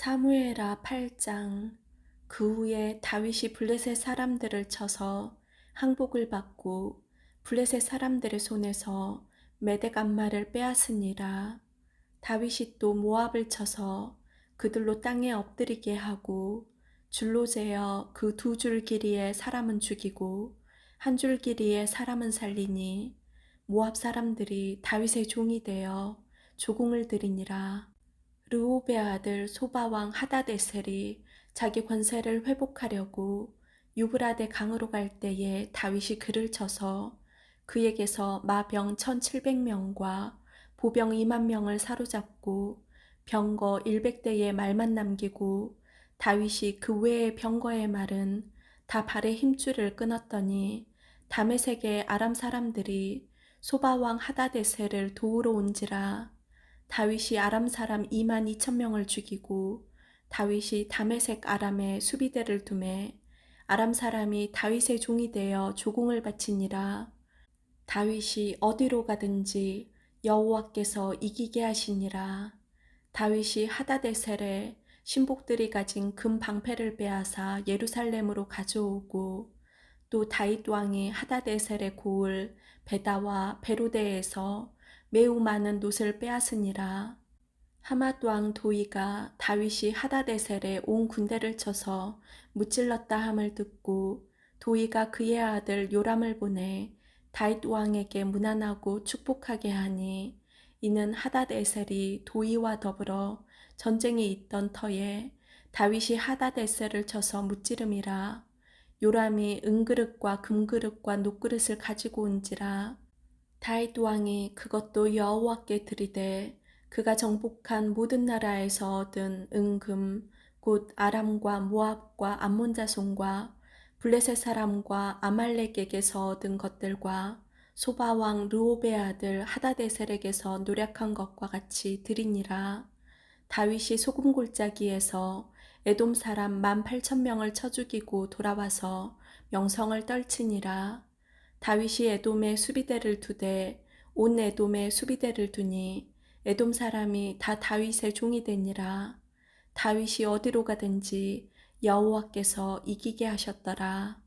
사무엘하 8장 그 후에 다윗이 블레셋 사람들을 쳐서 항복을 받고 블레셋 사람들의 손에서 메대간마를 빼앗으니라. 다윗이 또 모압을 쳐서 그들로 땅에 엎드리게 하고 줄로 재어 그 두 줄 길이의 사람은 죽이고 한 줄 길이의 사람은 살리니 모압 사람들이 다윗의 종이 되어 조공을 들이니라. 르호베 아들 소바왕 하다데셀이 자기 권세를 회복하려고 유브라데 강으로 갈 때에 다윗이 그를 쳐서 그에게서 마병 1700명과 보병 2만 명을 사로잡고 병거 100대의 말만 남기고 다윗이 그 외의 병거의 말은 다 발의 힘줄을 끊었더니 다메섹의 아람 사람들이 소바왕 하다데셀을 도우러 온지라 다윗이 아람 사람 2만 2천 명을 죽이고 다윗이 다메섹 아람에 수비대를 두매 아람 사람이 다윗의 종이 되어 조공을 바치니라. 다윗이 어디로 가든지 여호와께서 이기게 하시니라. 다윗이 하다데셀에 신복들이 가진 금 방패를 빼앗아 예루살렘으로 가져오고 또 다윗 왕이 하다데셀의 고을 베다와 베로데에서 매우 많은 놋을 빼앗으니라. 하맛 왕 도이가 다윗이 하다데셀에 온 군대를 쳐서 무찔렀다 함을 듣고 도이가 그의 아들 요람을 보내 다윗 왕에게 무난하고 축복하게 하니 이는 하다데셀이 도이와 더불어 전쟁이 있던 터에 다윗이 하다데셀을 쳐서 무찌름이라 요람이 은그릇과 금그릇과 녹그릇을 가지고 온지라 다윗 왕이 그것도 여호와께 드리되 그가 정복한 모든 나라에서 얻은 은금 곧 아람과 모압과 암몬 자손과 블레셋 사람과 아말렉에게서 얻은 것들과 소바 왕 르오베 아들 하다데셀에게서 노력한 것과 같이 드리니라. 다윗이 소금 골짜기에서 에돔 사람 만 팔천 명을 쳐 죽이고 돌아와서 명성을 떨치니라 다윗이 에돔에 수비대를 두되 온 에돔에 수비대를 두니 에돔 사람이 다 다윗의 종이 되니라. 다윗이 어디로 가든지 여호와께서 이기게 하셨더라.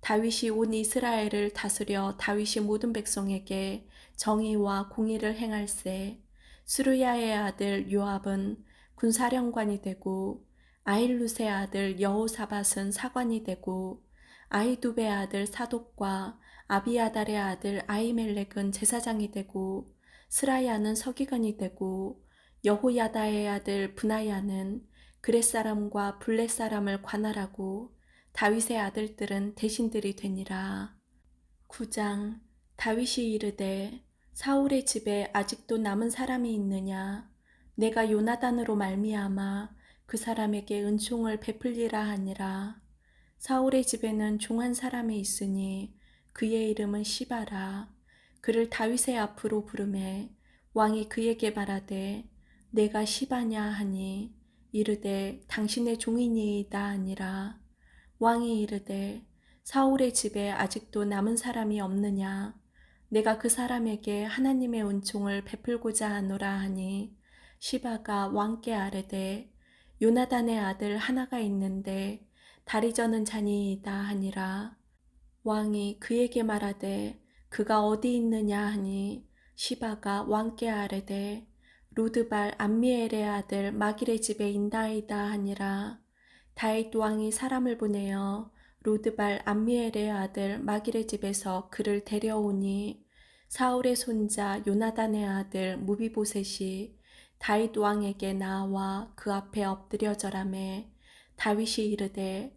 다윗이 온 이스라엘을 다스려 다윗이 모든 백성에게 정의와 공의를 행할세. 수르야의 아들 요압은 군사령관이 되고 아일루스의 아들 여호사밧은 사관이 되고 아이두베 아들 사독과 아비아달의 아들 아이멜렉은 제사장이 되고 스라야는 서기관이 되고 여호야다의 아들 분하야는 그렛 사람과 블렛 사람을 관할하고 다윗의 아들들은 대신들이 되니라. 9장 다윗이 이르되 사울의 집에 아직도 남은 사람이 있느냐 내가 요나단으로 말미암아 그 사람에게 은총을 베풀리라 하니라 사울의 집에는 종한 사람이 있으니 그의 이름은 시바라. 그를 다윗의 앞으로 부르매 왕이 그에게 말하되 내가 시바냐 하니 이르되 당신의 종이니이다 아니라. 왕이 이르되 사울의 집에 아직도 남은 사람이 없느냐? 내가 그 사람에게 하나님의 은총을 베풀고자 하노라 하니 시바가 왕께 아뢰되 요나단의 아들 하나가 있는데 다리 저는 자니이다 하니라 왕이 그에게 말하되 그가 어디 있느냐 하니 시바가 왕께 아뢰되 루드발 암미엘의 아들 마길의 집에 있나이다 하니라. 다윗 왕이 사람을 보내어 루드발 암미엘의 아들 마길의 집에서 그를 데려오니 사울의 손자 요나단의 아들 무비보셋이 다윗 왕에게 나와 그 앞에 엎드려 절하매 다윗이 이르되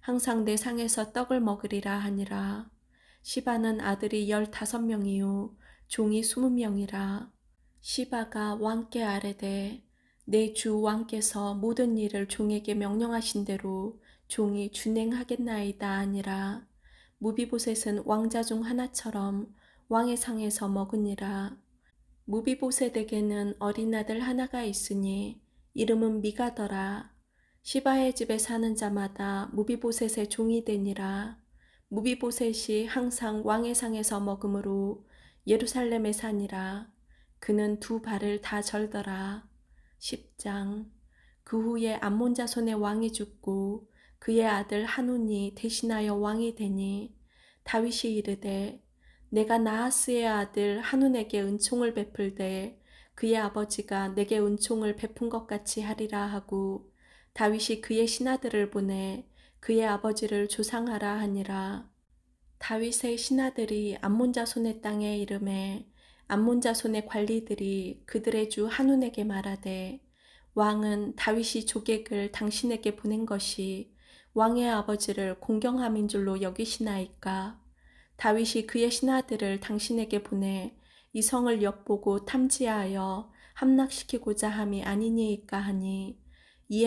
항상 내 상에서 떡을 먹으리라 하니라. 시바는 아들이 열다섯 명이요 종이 스무 명이라. 시바가 왕께 아뢰되 내 주 왕께서 모든 일을 종에게 명령하신 대로 종이 준행하겠나이다 아니라. 무비보셋은 왕자 중 하나처럼 왕의 상에서 먹으니라. 무비보셋에게는 어린 아들 하나가 있으니 이름은 미가더라. 시바의 집에 사는 자마다 무비보셋의 종이 되니라. 무비보셋이 항상 왕의 상에서 먹으므로 예루살렘에 사니라. 그는 두 발을 다 절더라. 10장 그 후에 암몬 자손의 왕이 죽고 그의 아들 한운이 대신하여 왕이 되니 다윗이 이르되 내가 나하스의 아들 한운에게 은총을 베풀되 그의 아버지가 내게 은총을 베푼 것 같이 하리라 하고 다윗이 그의 신하들을 보내 그의 아버지를 조상하라 하니라. 다윗의 신하들이 암몬 자손의 땅에 이름에 암몬 자손의 관리들이 그들의 주 한운에게 말하되 왕은 다윗이 조객을 당신에게 보낸 것이 왕의 아버지를 공경함인 줄로 여기시나이까 다윗이 그의 신하들을 당신에게 보내 이 성을 엿보고 탐지하여 함락시키고자 함이 아니니이까 하니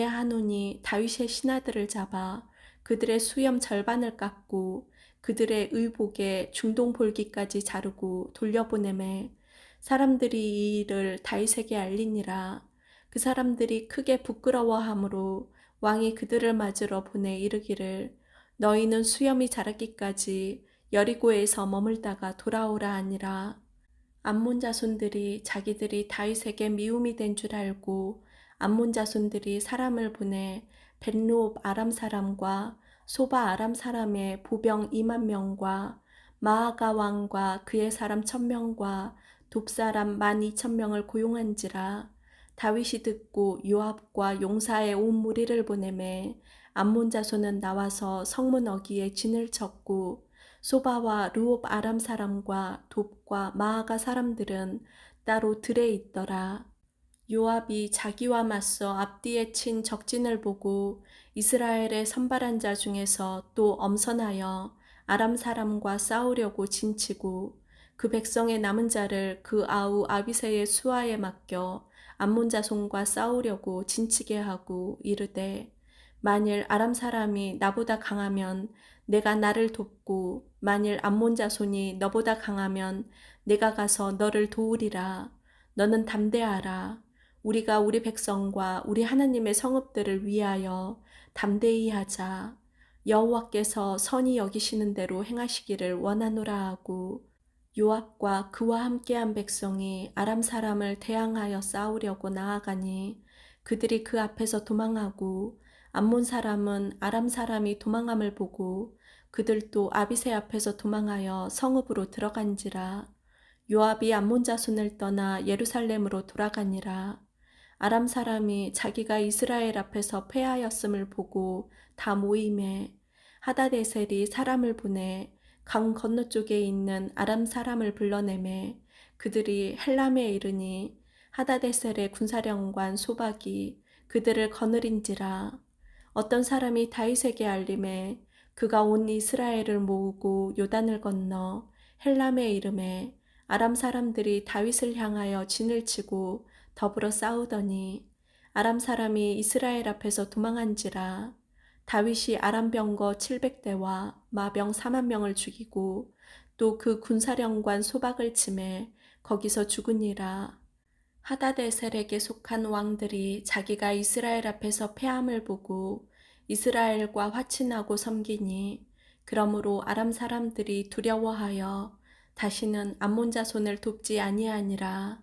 한운이 다윗의 신하들을 잡아 그들의 수염 절반을 깎고 그들의 의복에 중동 볼기까지 자르고 돌려보내매 사람들이 이 일을 다윗에게 알리니라. 그 사람들이 크게 부끄러워하므로 왕이 그들을 맞으러 보내 이르기를 너희는 수염이 자라기까지 여리고에서 머물다가 돌아오라 하니라. 암몬 자손들이 자기들이 다윗에게 미움이 된 줄 알고 암몬 자손들이 사람을 보내 벤루옵 아람 사람과 소바 아람 사람의 보병 2만 명과 마아가 왕과 그의 사람 천명과 돕 사람 만 이천 명을 고용한지라 다윗이 듣고 요압과 용사의 온 무리를 보내매 암몬 자손은 나와서 성문 어기에 진을 쳤고 소바와 루옵 아람 사람과 돕과 마아가 사람들은 따로 들에 있더라. 요압이 자기와 맞서 앞뒤에 친 적진을 보고 이스라엘의 선발한 자 중에서 또 엄선하여 아람 사람과 싸우려고 진치고 그 백성의 남은 자를 그 아우 아비세의 수하에 맡겨 암몬 자손과 싸우려고 진치게 하고 이르되 만일 아람 사람이 나보다 강하면 내가 나를 돕고 만일 암몬 자손이 너보다 강하면 내가 가서 너를 도우리라. 너는 담대하라 우리가 우리 백성과 우리 하나님의 성읍들을 위하여 담대히 하자. 여호와께서 선히 여기시는 대로 행하시기를 원하노라 하고 요압과 그와 함께한 백성이 아람 사람을 대항하여 싸우려고 나아가니 그들이 그 앞에서 도망하고 암몬 사람은 아람 사람이 도망함을 보고 그들도 아비세 앞에서 도망하여 성읍으로 들어간지라. 요압이 암몬 자손을 떠나 예루살렘으로 돌아가니라 아람 사람이 자기가 이스라엘 앞에서 패하였음을 보고 다 모임에 하다데셀이 사람을 보내 강 건너쪽에 있는 아람 사람을 불러내매 그들이 헬람에 이르니 하다데셀의 군사령관 소박이 그들을 거느린지라. 어떤 사람이 다윗에게 알림해 그가 온 이스라엘을 모으고 요단을 건너 헬람에 이름에 아람 사람들이 다윗을 향하여 진을 치고 더불어 싸우더니 아람 사람이 이스라엘 앞에서 도망한지라 다윗이 아람 병거 700대와 마병 4만 명을 죽이고 또 그 군사령관 소박을 침해 거기서 죽으니라. 하다데셀에게 속한 왕들이 자기가 이스라엘 앞에서 패함을 보고 이스라엘과 화친하고 섬기니 그러므로 아람 사람들이 두려워하여 다시는 암몬 자손을 돕지 아니하니라.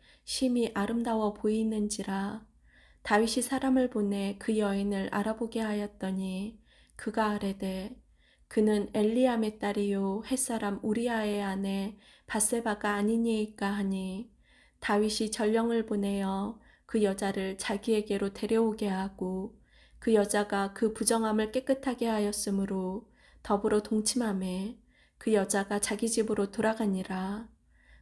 심히 아름다워 보이는지라. 다윗이 사람을 보내 그 여인을 알아보게 하였더니 그가 아뢰되 그는 엘리암의 딸이요 햇사람 우리아의 아내 바세바가 아니니이까 하니 다윗이 전령을 보내어 그 여자를 자기에게로 데려오게 하고 그 여자가 그 부정함을 깨끗하게 하였으므로 더불어 동침함에 그 여자가 자기 집으로 돌아가니라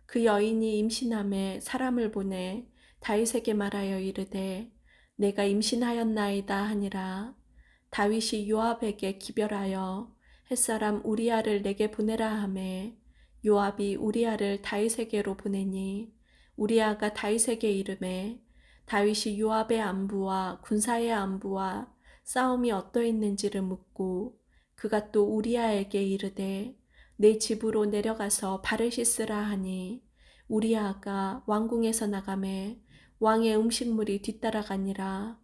그 여인이 임신함에 사람을 보내 다윗에게 말하여 이르되 내가 임신하였나이다 하니라. 다윗이 요압에게 기별하여 햇사람 우리아를 내게 보내라 하매 요압이 우리아를 다윗에게로 보내니 우리아가 다윗에게 이르매 다윗이 요압의 안부와 군사의 안부와 싸움이 어떠했는지를 묻고 그가 또 우리아에게 이르되 내 집으로 내려가서 발을 씻으라 하니 우리 아가 왕궁에서 나가매 왕의 음식물이 뒤따라가니라.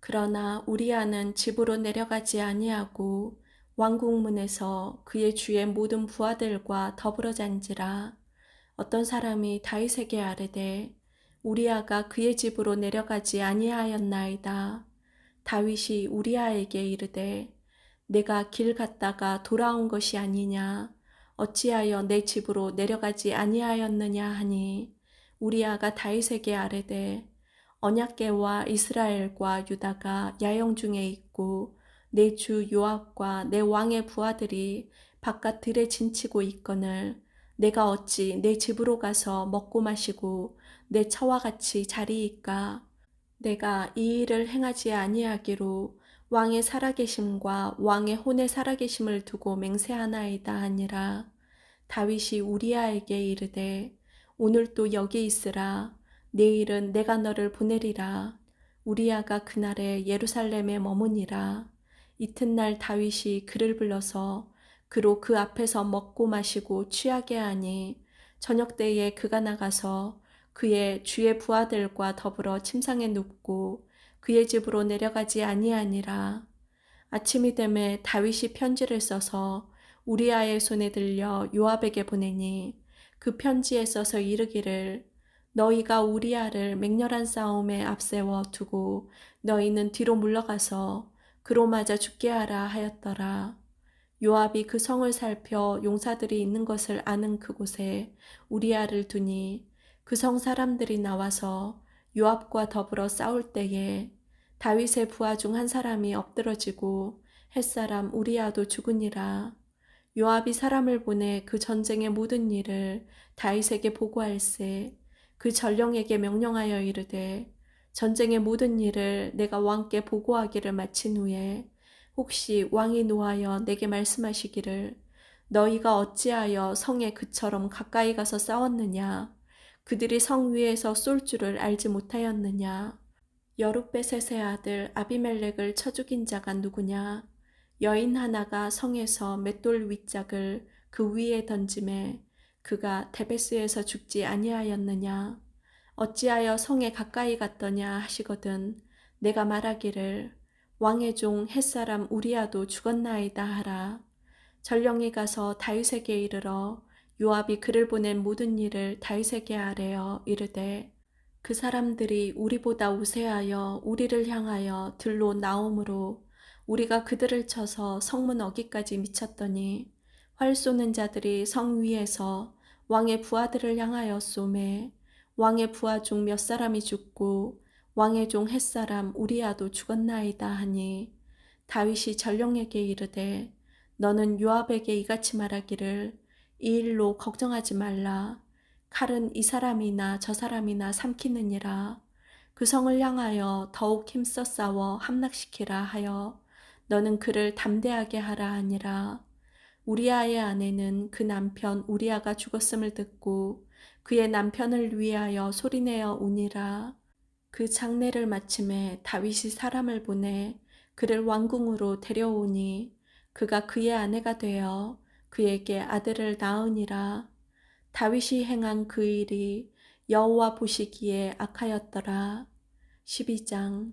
그러나 우리아는 집으로 내려가지 아니하고 왕궁문에서 그의 주의 모든 부하들과 더불어 잔지라. 어떤 사람이 다윗에게 아뢰되 우리아가 그의 집으로 내려가지 아니하였나이다. 다윗이 우리아에게 이르되 내가 길 갔다가 돌아온 것이 아니냐 어찌하여 내 집으로 내려가지 아니하였느냐 하니? 우리아가 다윗에게 아뢰되 언약궤와 이스라엘과 유다가 야영 중에 있고 내 주 요압과 내 왕의 부하들이 바깥 들에 진치고 있거늘 내가 어찌 내 집으로 가서 먹고 마시고 내 처와 같이 자리이까? 내가 이 일을 행하지 아니하기로 왕의 살아계심과 왕의 혼의 살아계심을 두고 맹세하나이다 하니라 다윗이 우리아에게 이르되 오늘 또 여기 있으라. 내일은 내가 너를 보내리라. 우리아가 그날에 예루살렘에 머무니라. 이튿날 다윗이 그를 불러서 그로 그 앞에서 먹고 마시고 취하게 하니 저녁 때에 그가 나가서 그의 주의 부하들과 더불어 침상에 눕고 그의 집으로 내려가지 아니하니라. 아침이 되매 다윗이 편지를 써서 우리아의 손에 들려 요압에게 보내니 그 편지에 써서 이르기를 너희가 우리아를 맹렬한 싸움에 앞세워 두고 너희는 뒤로 물러가서 그로 맞아 죽게 하라 하였더라. 요압이 그 성을 살펴 용사들이 있는 것을 아는 그곳에 우리아를 두니 그 성 사람들이 나와서 요압과 더불어 싸울 때에 다윗의 부하 중 한 사람이 엎드러지고 햇사람 우리아도 죽으니라. 요압이 사람을 보내 그 전쟁의 모든 일을 다윗에게 보고할세. 그 전령에게 명령하여 이르되 전쟁의 모든 일을 내가 왕께 보고하기를 마친 후에 혹시 왕이 노하여 내게 말씀하시기를 너희가 어찌하여 성에 그처럼 가까이 가서 싸웠느냐? 그들이 성 위에서 쏠 줄을 알지 못하였느냐? 여룻베셋의 아들 아비멜렉을 쳐 죽인 자가 누구냐 여인 하나가 성에서 맷돌 윗짝을 그 위에 던짐에 그가 데베스에서 죽지 아니하였느냐 어찌하여 성에 가까이 갔더냐 하시거든 내가 말하기를 왕의 종 햇사람 우리아도 죽었나이다 하라. 전령이 가서 다윗에게 이르러 요압이 그를 보낸 모든 일을 다윗에게 아뢰어 이르되 그 사람들이 우리보다 우세하여 우리를 향하여 들로 나오므로 우리가 그들을 쳐서 성문 어기까지 미쳤더니 활 쏘는 자들이 성 위에서 왕의 부하들을 향하여 쏘매 왕의 부하 중 몇 사람이 죽고 왕의 종 햇사람 우리아도 죽었나이다 하니 다윗이 전령에게 이르되 너는 요압에게 이같이 말하기를 이 일로 걱정하지 말라. 칼은 이 사람이나 저 사람이나 삼키느니라. 그 성을 향하여 더욱 힘써 싸워 함락시키라 하여 너는 그를 담대하게 하라 하니라 우리아의 아내는 그 남편 우리아가 죽었음을 듣고 그의 남편을 위하여 소리내어 우니라 그 장례를 마침에 다윗이 사람을 보내 그를 왕궁으로 데려오니 그가 그의 아내가 되어 그에게 아들을 낳으니라. 다윗이 행한 그 일이 여호와 보시기에 악하였더라. 12장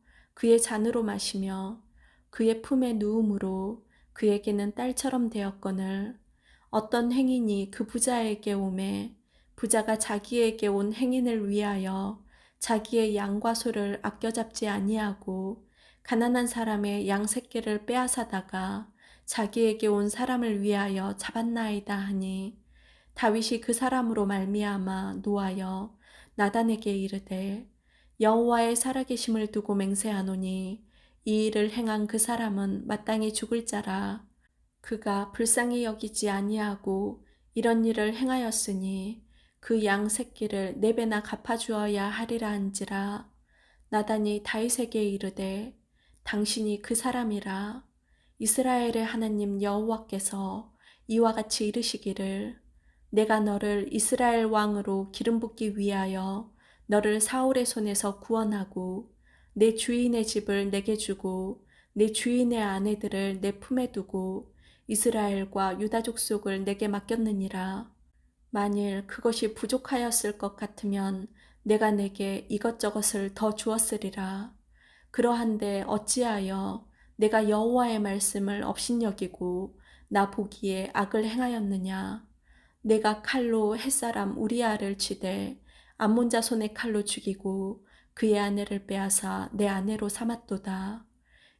그의 잔으로 마시며 그의 품에 누움으로 그에게는 딸처럼 되었거늘 어떤 행인이 그 부자에게 오매 부자가 자기에게 온 행인을 위하여 자기의 양과 소를 아껴 잡지 아니하고 가난한 사람의 양 새끼를 빼앗아다가 자기에게 온 사람을 위하여 잡았나이다 하니 다윗이 그 사람으로 말미암아 노하여 나단에게 이르되 여호와의 살아계심을 두고 맹세하노니 이 일을 행한 그 사람은 마땅히 죽을 자라. 그가 불쌍히 여기지 아니하고 이런 일을 행하였으니 그 양 새끼를 네 배나 갚아주어야 하리라 한지라. 나단이 다윗에게 이르되 당신이 그 사람이라. 이스라엘의 하나님 여호와께서 이와 같이 이르시기를 내가 너를 이스라엘 왕으로 기름 붓기 위하여 너를 사울의 손에서 구원하고 내 주인의 집을 내게 주고 내 주인의 아내들을 내 품에 두고 이스라엘과 유다 족 속을 내게 맡겼느니라. 만일 그것이 부족하였을 것 같으면 내가 내게 이것저것을 더 주었으리라. 그러한데 어찌하여 내가 여호와의 말씀을 업신여기고 나 보기에 악을 행하였느냐? 내가 칼로 햇사람 우리아를 치되 암몬 자 손에 칼로 죽이고 그의 아내를 빼앗아 내 아내로 삼았도다.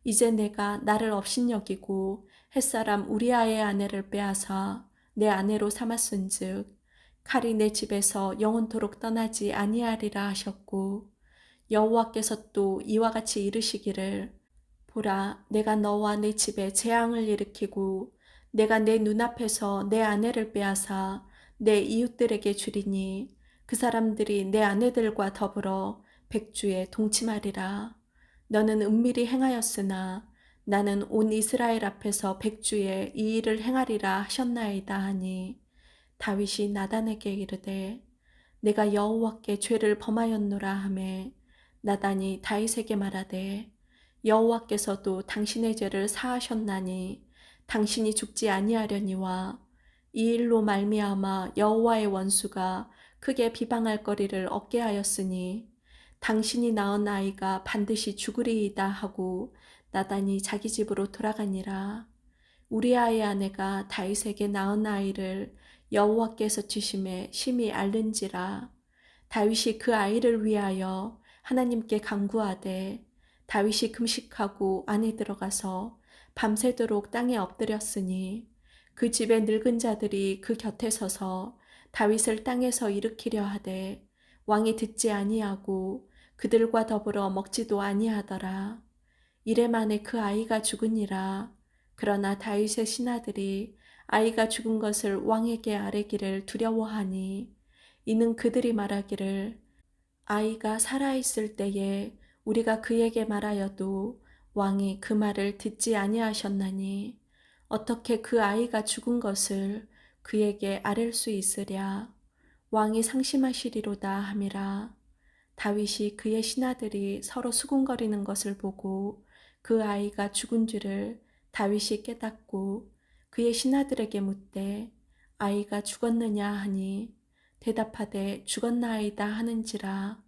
이제 내가 나를 업신여기고 햇사람 우리아의 아내를 빼앗아 내 아내로 삼았은즉 칼이 내 집에서 영원토록 떠나지 아니하리라 하셨고 여호와께서 또 이와 같이 이르시기를 보라 내가 너와 내 집에 재앙을 일으키고 내가 내 눈앞에서 내 아내를 빼앗아 내 이웃들에게 주리니 그 사람들이 내 아내들과 더불어 백주에 동침하리라. 너는 은밀히 행하였으나 나는 온 이스라엘 앞에서 백주에 이 일을 행하리라 하셨나이다 하니 다윗이 나단에게 이르되 내가 여호와께 죄를 범하였노라 하매 나단이 다윗에게 말하되 여호와께서도 당신의 죄를 사하셨나니 당신이 죽지 아니하려니와 이 일로 말미암아 여호와의 원수가 크게 비방할 거리를 얻게 하였으니 당신이 낳은 아이가 반드시 죽으리이다 하고 나단이 자기 집으로 돌아가니라. 우리 아이 아내가 다윗에게 낳은 아이를 여호와께서 주심에 심히 앓는지라. 다윗이 그 아이를 위하여 하나님께 간구하되 다윗이 금식하고 안에 들어가서 밤새도록 땅에 엎드렸으니 그 집의 늙은 자들이 그 곁에 서서 다윗을 땅에서 일으키려 하되 왕이 듣지 아니하고 그들과 더불어 먹지도 아니하더라. 이래 만에 그 아이가 죽으니라. 그러나 다윗의 신하들이 아이가 죽은 것을 왕에게 아뢰기를 두려워하니 이는 그들이 말하기를 아이가 살아있을 때에 우리가 그에게 말하여도 왕이 그 말을 듣지 아니하셨나니 어떻게 그 아이가 죽은 것을 그에게 아랠 수 있으랴. 왕이 상심하시리로다 함이라. 다윗이 그의 신하들이 서로 수군거리는 것을 보고 그 아이가 죽은 줄을 다윗이 깨닫고 그의 신하들에게 묻되 아이가 죽었느냐 하니 대답하되 죽었나이다 하는지라.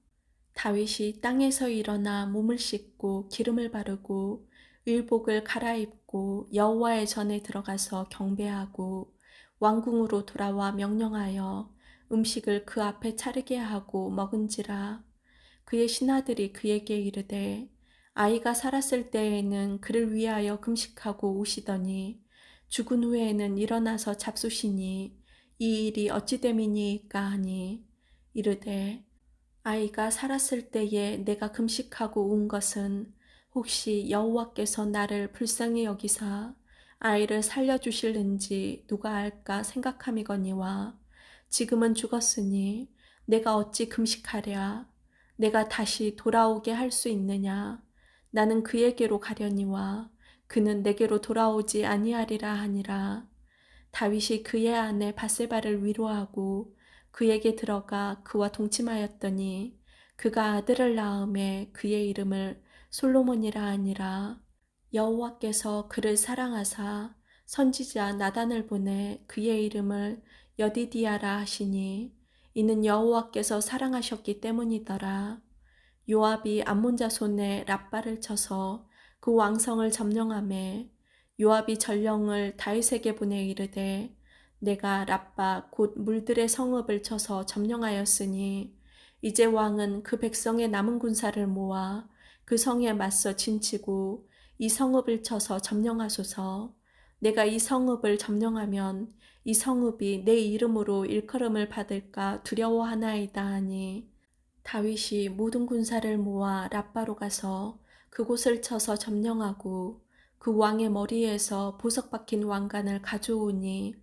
다윗이 땅에서 일어나 몸을 씻고 기름을 바르고 의복을 갈아입고 여호와의 전에 들어가서 경배하고 왕궁으로 돌아와 명령하여 음식을 그 앞에 차리게 하고 먹은지라. 그의 신하들이 그에게 이르되 아이가 살았을 때에는 그를 위하여 금식하고 우시더니 죽은 후에는 일어나서 잡수시니 이 일이 어찌 됨이니까 하니 이르되 아이가 살았을 때에 내가 금식하고 운 것은 혹시 여호와께서 나를 불쌍히 여기사 아이를 살려주실는지 누가 알까 생각함이거니와 지금은 죽었으니 내가 어찌 금식하랴 내가 다시 돌아오게 할 수 있느냐 나는 그에게로 가려니와 그는 내게로 돌아오지 아니하리라 하니라. 다윗이 그의 아내 바세바를 위로하고 그에게 들어가 그와 동침하였더니 그가 아들을 낳음에 그의 이름을 솔로몬이라 하니라. 여호와께서 그를 사랑하사 선지자 나단을 보내 그의 이름을 여디디아라 하시니 이는 여호와께서 사랑하셨기 때문이더라. 요압이 암몬 자손의 랍바를 쳐서 그 왕성을 점령함에 요압이 전령을 다윗에게 보내 이르되 내가 랍바 곧 물들의 성읍을 쳐서 점령하였으니 이제 왕은 그 백성의 남은 군사를 모아 그 성에 맞서 진치고 이 성읍을 쳐서 점령하소서. 내가 이 성읍을 점령하면 이 성읍이 내 이름으로 일컬음을 받을까 두려워하나이다 하니 다윗이 모든 군사를 모아 랍바로 가서 그곳을 쳐서 점령하고 그 왕의 머리에서 보석 박힌 왕관을 가져오니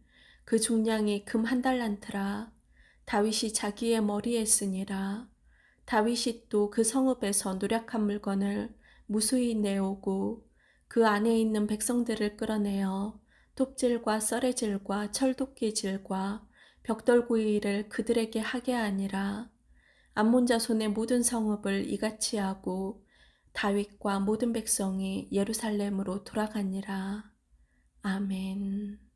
그 중량이 금 한 달란트라. 다윗이 자기의 머리에 쓰니라. 다윗이 또 그 성읍에서 노력한 물건을 무수히 내오고 그 안에 있는 백성들을 끌어내어 톱질과 썰의질과 철도끼질과 벽돌구이를 그들에게 하게 하니라 암몬 자손의 모든 성읍을 이같이 하고 다윗과 모든 백성이 예루살렘으로 돌아가니라. 아멘.